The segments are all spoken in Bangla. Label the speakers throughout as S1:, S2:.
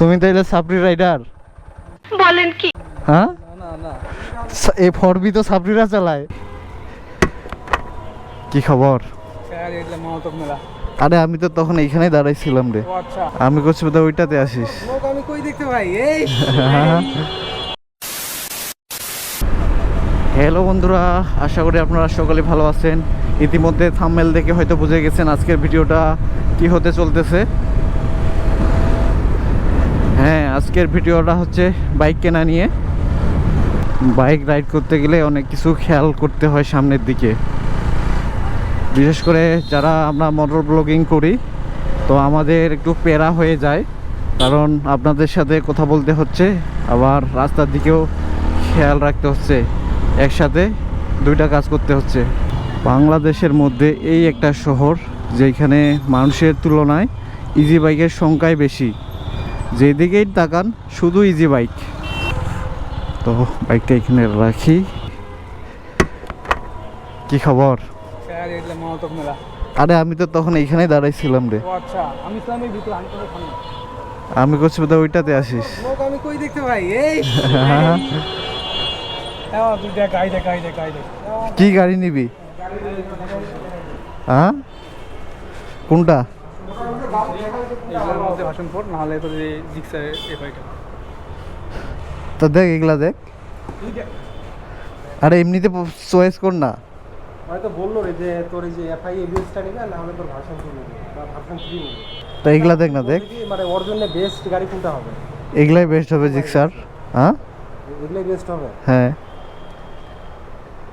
S1: তুমি তাইলে সাপড়ি রাইডার।
S2: বলেন কি?
S1: হ্যাঁ?
S3: না না
S1: সা- এই ফরবি তো সাপড়িরা চালায়। কি খবর? আরে আমি তো তখন এইখানেই দাঁড়াইছিলাম রে।
S3: আচ্ছা।
S1: আমি করছি বোধহয় ওইটাতে আসিস।
S3: লোক আমি কই দেখতে ভাই এই
S1: হ্যালো বন্ধুরা আশা করি আপনারা সকলে ভালো আছেন। ইতিমধ্যে থাম্মেল দেখে হয়তো বুঝে গেছেন আজকের ভিডিওটা কি হতে চলতেছে। হ্যাঁ আজকের ভিডিওটা হচ্ছে বাইক কেনা নিয়ে। বাইক রাইড করতে গেলে অনেক কিছু খেয়াল করতে হয় সামনের দিকে। বিশেষ করে যারা আমরা মোটর ব্লগিং করি, তো আমাদের একটু পেরা হয়ে যায়। কারণ আপনাদের সাথে কথা বলতে হচ্ছে, আবার রাস্তার দিকেও খেয়াল রাখতে হচ্ছে। একসাথে দুইটা কাজ করতে হচ্ছে। বাংলাদেশের মধ্যে এই একটা শহর, যেখানে মানুষের তুলনায় ইজি বাইকের সংখ্যাই বেশি। যেদিকেই তাকান, শুধু ইজি বাইক তো বাইকটা এখানে রাখি। কি খবর? আরে, আমি তো তখন এইখানেই দাঁড়াইছিলাম রে।
S3: আমি
S1: করছি বোধহয় ওইটাতে আসিস।
S3: আমি কই দেখতে ভাই এই
S1: কি গাড়ি নিবি? হ্যাঁ? কোনটা?
S3: এগুলোর মধ্যে ভাষণ নাহলে তো যে জিক্সার এফআইটা
S1: তো দেখ এগুলা দেখ। আরে এমনিতে চয়েস কর না।
S3: হয়তো বলল রে যে তোর এই যে এফআই এবিএসটা নিবে না হলে তোর ভাষণ টু নেবে বা ভাষণ থ্রি নেবে।
S1: তো এগুলা দেখ না দেখ।
S3: মানে ওর জন্য বেস্ট গাড়ি কোনটা হবে?
S1: এগুলাই বেস্ট হবে জিক্সার হ্যাঁ?
S3: এগুলোই বেস্ট হবে?
S1: হ্যাঁ।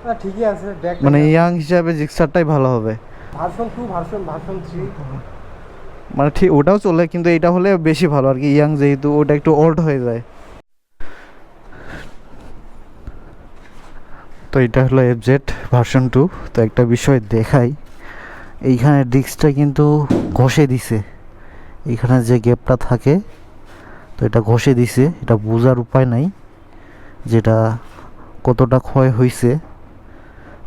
S3: হ্যাঁ ঠিকই আছে দেখ।
S1: মানে ইয়াং হিসাবে জিক্সারটাই ভালো হবে।
S3: Version two version version three
S1: মানে ঠিক ওটাও চলে, কিন্তু এটা হলে বেশি ভালো আর কি। ইয়াং যেহেতু ওটা একটু ওল্ড হয়ে যায়। তো এটা হলো এফজেড ভার্সন টু তো একটা বিষয় দেখাই। এইখানে ডিস্কটা কিন্তু ঘষে দিছে। এইখানে যে গ্যাপটা থাকে, তো এটা ঘষে দিছে। এটা বোঝার উপায় নাই যেটা কতটা ক্ষয় হয়েছে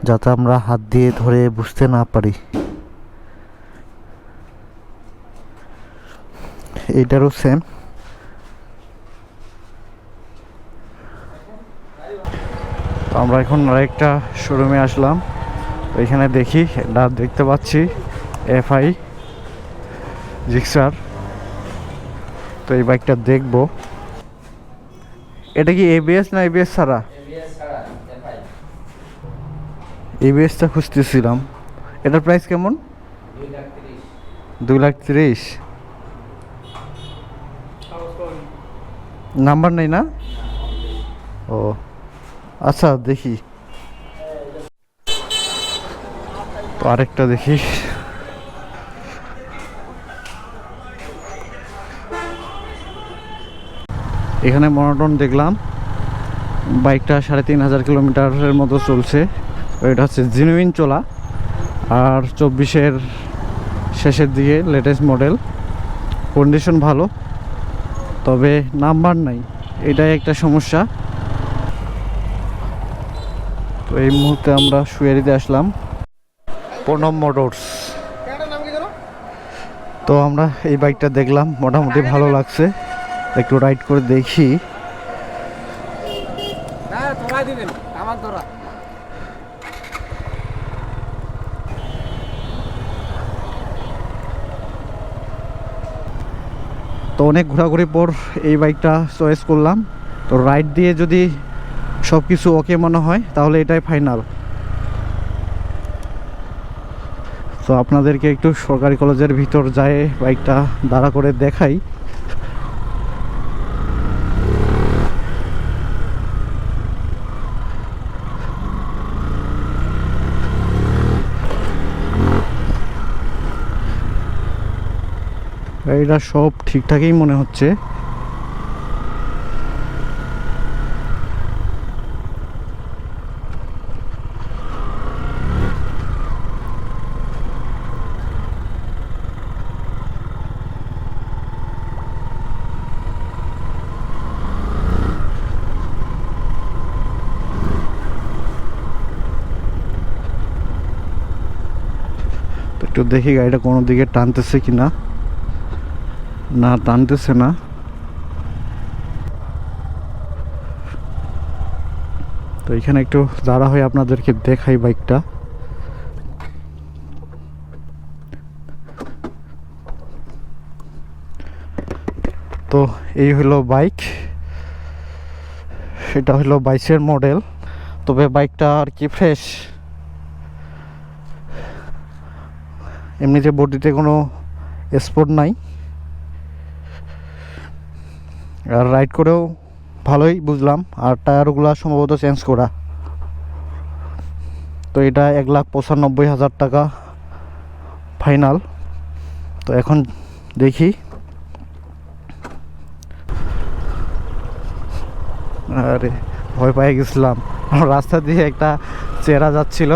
S1: যাতে আমরা হাত দিয়ে ধরে বুঝতে না পারি। এটারও সেম তো আমরা এখন আরেকটা শোরুমে আসলাম। এখানে দেখি এটা দেখতে পাচ্ছি এফআই জিক্সার তো এই বাইকটা দেখব। এটা কি এবিএস না এবিএস ছাড়া? এবিএসটা খুঁজতেছিলাম। এটার প্রাইস কেমন? দুই লাখ তিরিশ। নাম্বার নেই না? ও আচ্ছা দেখি। তো আরেকটা দেখি। এখানে মনোটন দেখলাম। বাইকটা সাড়ে তিন হাজার কিলোমিটারের মতো চলছে। এটা হচ্ছে জিনুইন চোলা। আর চব্বিশের শেষের দিকে লেটেস্ট মডেল কন্ডিশন ভালো। তবে নাম্বার নাই এটাই একটা সমস্যা। তো এই মুহূর্তে আমরা সুয়ারিতে আসলাম। প্রণব মোটরস। তো আমরা এই বাইকটা দেখলাম মোটামুটি ভালো লাগছে। একটু রাইড করে দেখি।
S3: হ্যাঁ আমার
S1: তো অনেক ঘোরাঘুরি পর এই বাইকটা চয়েস করলাম। তো রাইড দিয়ে যদি সব কিছু ওকে মনে হয়, তাহলে এটাই ফাইনাল তো আপনাদেরকে একটু সরকারি কলেজের ভিতর যায় বাইকটা দাঁড়া করে দেখাই। এটা সব ঠিকঠাকই মনে হচ্ছে। একটু দেখি গাড়িটা কোনো দিকে টানতেছে কি না না, টানতেছে না। তো এখানে একটু দাঁড়া হয়ে আপনাদেরকে দেখাই বাইকটা। তো এই হলো বাইক। এটা হলো বাইশের মডেল। তবে বাইকটা আর কি ফ্রেশ। এমনিতে বডিতে কোনো স্পোর্ট নাই। আর রাইড করেও ভালোই বুঝলাম। আর টায়ারগুলো সম্ভবত চেঞ্জ করা। তো এটা এক লাখ পঁচানব্বই হাজার টাকা ফাইনাল তো এখন দেখি। আরে, ভয় পেয়ে গেছিলাম। রাস্তা দিয়ে একটা চেহারা যাচ্ছিল।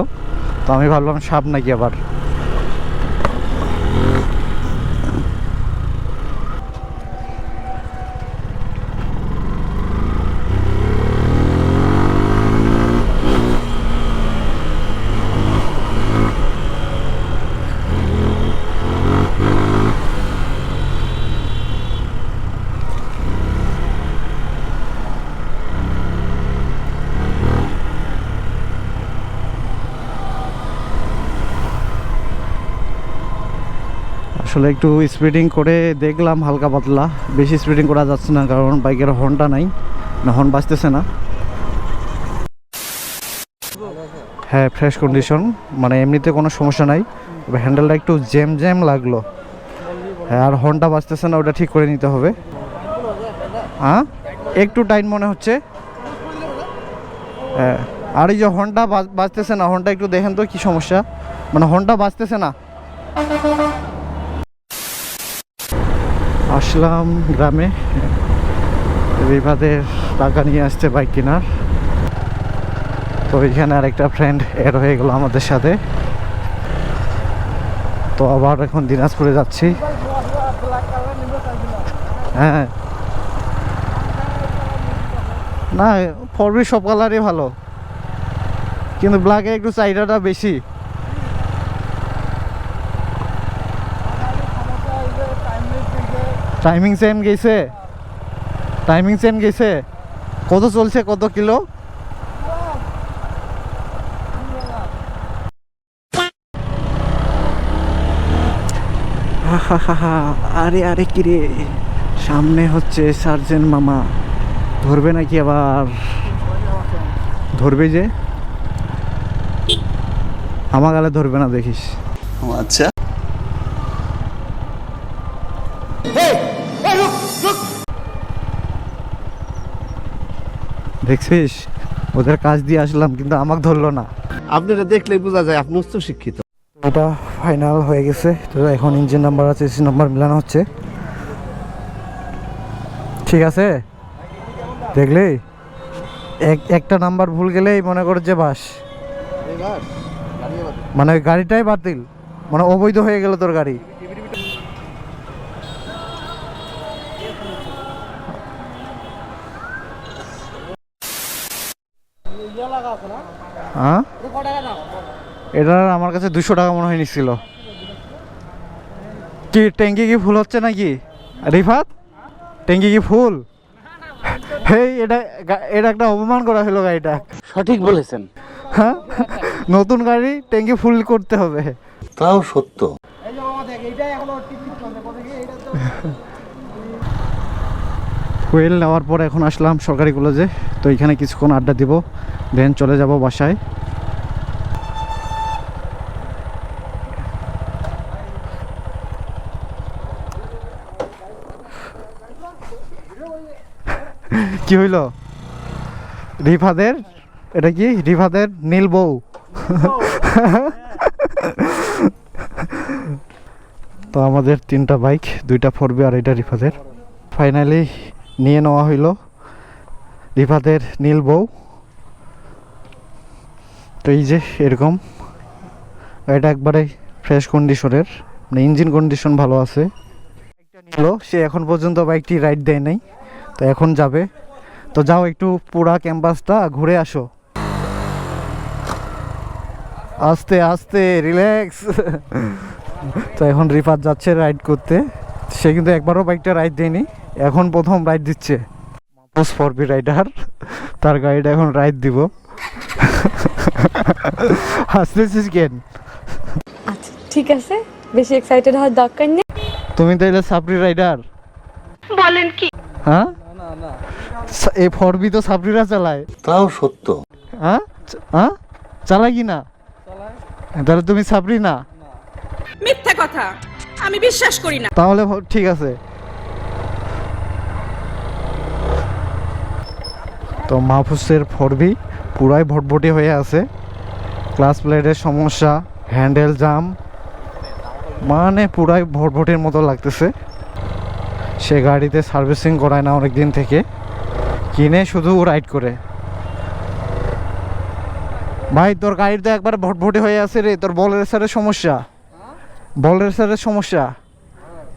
S1: তো আমি ভাবলাম সাপ নাকি আবার। আসলে একটু স্পিডিং করে দেখলাম হালকা পাতলা। বেশি স্পিডিং করা যাচ্ছে না, কারণ বাইকের হর্নটা নাই না হর্ন বাজতেছে না। হ্যাঁ ফ্রেশ কন্ডিশন মানে এমনিতে কোনো সমস্যা নাই। হ্যান্ডেলটা একটু জ্যাম জ্যাম লাগল। হ্যাঁ আর হর্নটা বাজতেছে না, ওটা ঠিক করে নিতে হবে। হ্যাঁ একটু টাইট মনে হচ্ছে। হ্যাঁ আর এই যে হর্নটা বাজ- বাজতেছে না হর্নটা একটু দেখেন তো কি সমস্যা। মানে হর্নটা বাজতেছে না। আসলাম গ্রামে। রিভাদের টাকা নিয়ে আসছে বাইক কেনার। তো এখানে আরেকটা ফ্রেন্ড এর হয়ে গেল আমাদের সাথে। তো আবার এখন দিনাজপুরে যাচ্ছি। হ্যাঁ। না ফরবি সব কালারই ভালো। কিন্তু ব্ল্যাকে একটু চাহিদাটা বেশি। টাইমিং সেম গেছে। টাইমিং সেম গেছে। কত চলছে, কত কিলো? আরে আরে কিরে সামনে হচ্ছে সার্জেন মামা। ধরবে নাকি আবার? ধরবে যে? আমার গালে ধরবে না দেখিস।
S4: আচ্ছা।
S1: দেখছিস? ওদের কাজ দিয়ে আসলাম কিন্তু আমাকে ধরলো না।
S4: আপনারা দেখলে বোঝা যায় আপনি উচ্চ শিক্ষিত।
S1: ওটা ফাইনাল হয়ে গেছে। তো এখন ইঞ্জিন নাম্বার আছে এসি নাম্বার মিলানো হচ্ছে। ঠিক আছে? দেখলি? এক একটা নাম্বার ভুল গেলেই মনে করো যে বাস। মানে গাড়িটাই বাতিল। মানে অবৈধ হয়ে গেল তোর গাড়ি। হ্যাঁ? এটার আমার কাছে দুশো টাকা মনে হয় নিচ্ছিল। কি ট্যাঙ্কি কি ফুল হচ্ছে নাকি? রিফাত? ট্যাঙ্কি কি ফুল? হেই এটা এটা একটা অপমান করা হলো গাড়িটা।
S5: সঠিক বলেছেন।
S1: হ্যাঁ? নতুন গাড়ি ট্যাঙ্কি ফুল করতে হবে।
S4: তাও সত্য।
S1: ফুয়েল নেওয়ার পর এখন আসলাম সরকারি কলেজে। তো এখানে কিছুক্ষণ আড্ডা দিব দেন চলে যাব বাসায়। কি হইল? রিফাদের? এটা কি? রিফাদের নীল বউ। তো আমাদের তিনটা বাইক, দুইটা ফোরবি আর এটা রিফাদের। ফাইনালি নিয়ে নেওয়া হইল। রিফাদের নীল বউ। তো এই যে এরকম। এটা একবারে ফ্রেশ কন্ডিশনের মানে ইঞ্জিন কন্ডিশন ভালো আছে। নিল। সে এখন পর্যন্ত বাইকটি রাইড দেয় নাই। তো এখন যাবে। তো যাও একটু পুরা ক্যাম্পাসটা ঘুরে আসো। আস্তে আস্তে রিল্যাক্স তো এখন রিফাত যাচ্ছে রাইড করতে। সে কিন্তু একবারও বাইকটা রাইড দেয়নি। এখন প্রথম রাইড দিচ্ছে। ফরবি রাইডার তার গাড়িটা এখন রাইড দিব। হাসতেছিস কেন?
S5: আচ্ছা ঠিক আছে। বেশি এক্সাইটেড হওয়ার দরকার নেই।
S1: তুমি তাইলে সাবরি রাইডার
S2: বলেন কি?
S1: হ্যাঁ? এই ফরবি তো সাবরিরা চালায়।
S4: তাও সত্য।
S1: হ্যাঁ? চ- হ্যাঁ? চালায় কি না? তাহলে তুমি সাবরি না।
S6: মিথ্যা কথা। আমি বিশ্বাস করি না।
S1: তাহলে ঠিক আছে। তো মাহফুজের ফরবি পুরাই ভটভটি হয়ে আছে। ক্লাস প্লেটের সমস্যা, হ্যান্ডেল জাম মানে পুরাই ভটভটির মতো লাগতেছে। সে গাড়িতে সার্ভিসিং করায় না অনেক দিন থেকে। কিনে শুধু রাইড করে। ভাই, তোর গাড়ির তো একবার ভটভটি হয়ে আছে রে, তোর বলের স্যারের সমস্যা। বলের স্যারের সমস্যা।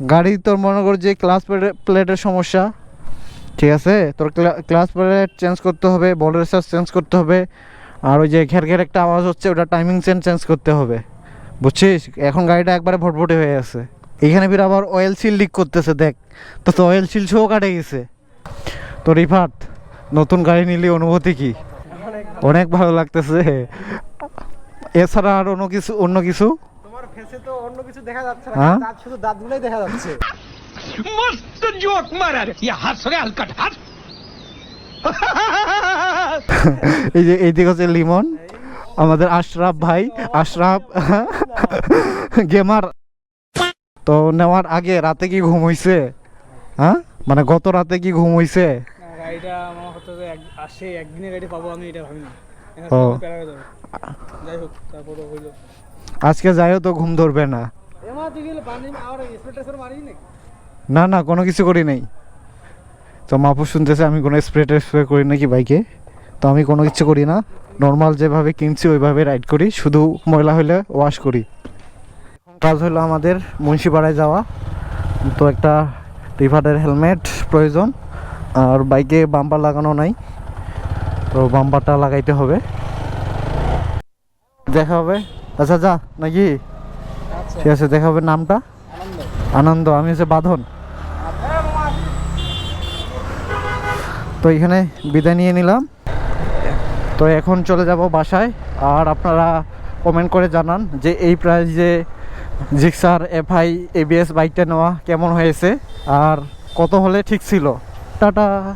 S1: গাড়ি তোর মনে কর যে ক্লাস প্লেটের সমস্যা। ঠিক আছে? তোর ক্লাস প্লেট চেঞ্জ করতে হবে সাইজ চেঞ্জ করতে হবে। আর ওই যে ঘের ঘের একটা আওয়াজ হচ্ছে, ওটা টাইমিং চেঞ্জ চেঞ্জ করতে হবে। বুঝছিস? এখন গাড়িটা একবারে ভটভটে হয়ে আছে এখানে ফির আবার অয়েল সিল লিক করতেছে, দেখ। তো তো অয়েল সিল শো কাটে গেছে। তো রিফাত, নতুন গাড়ি নিলি, অনুভূতি কি? অনেক ভালো লাগতেছে। এছাড়া আর অন্য কিছু অন্য কিছু?
S3: তোমার তো অন্য কিছু দেখা যাচ্ছে না।
S1: হ্যাঁ?
S3: দাঁত শুধু দাঁতগুলোই দেখা যাচ্ছে।
S1: এই যে এইদিকে হচ্ছে লিমন আমাদের আশরাফ ভাই আশরাফ গেমার। তো নেওয়ার আগে রাতে কি ঘুম হইছে? হ্যাঁ? মানে গত রাতে কি ঘুম হইছে?
S3: গাড়িটা আমার হয়তো আসে একদিনে গাড়ি পাবো আমি এটা ভাবি না
S1: ও।
S3: তো প্যারা হয়ে যাবে। যাই হোক তারপরে হইল।
S1: আজকে যাইও তো ঘুম ধরবে না। না না। কোনো কিছু করি নাই। তো মাপু শুনতেছে আমি কোনো স্প্রে স্প্রে করি নাকি বাইকে? তো আমি কোনো কিছু করি না। নর্মাল যেভাবে কিনছি ওইভাবে রাইড করি। শুধু ময়লা হলে ওয়াশ করি। কাজ হলো আমাদের মুন্সিপাড়ায় যাওয়া। তো একটা রিভারের হেলমেট প্রয়োজন। আর বাইকে বাম্পার লাগানো নাই। তো বাম্পারটা লাগাইতে হবে। দেখা হবে। আচ্ছা যা নাকি? ঠিক আছে দেখা হবে নামটা। আনন্দ। আমি হচ্ছে বাঁধন। তো এখানে বিদায় নিয়ে নিলাম। তো এখন চলে যাব বাসায়। আর আপনারা কমেন্ট করে জানান যে এই প্রাইজে জিক্সার এফআই এবিএস বাইকটা নেওয়া কেমন হয়েছে? আর কত হলে ঠিক ছিল? টাটা!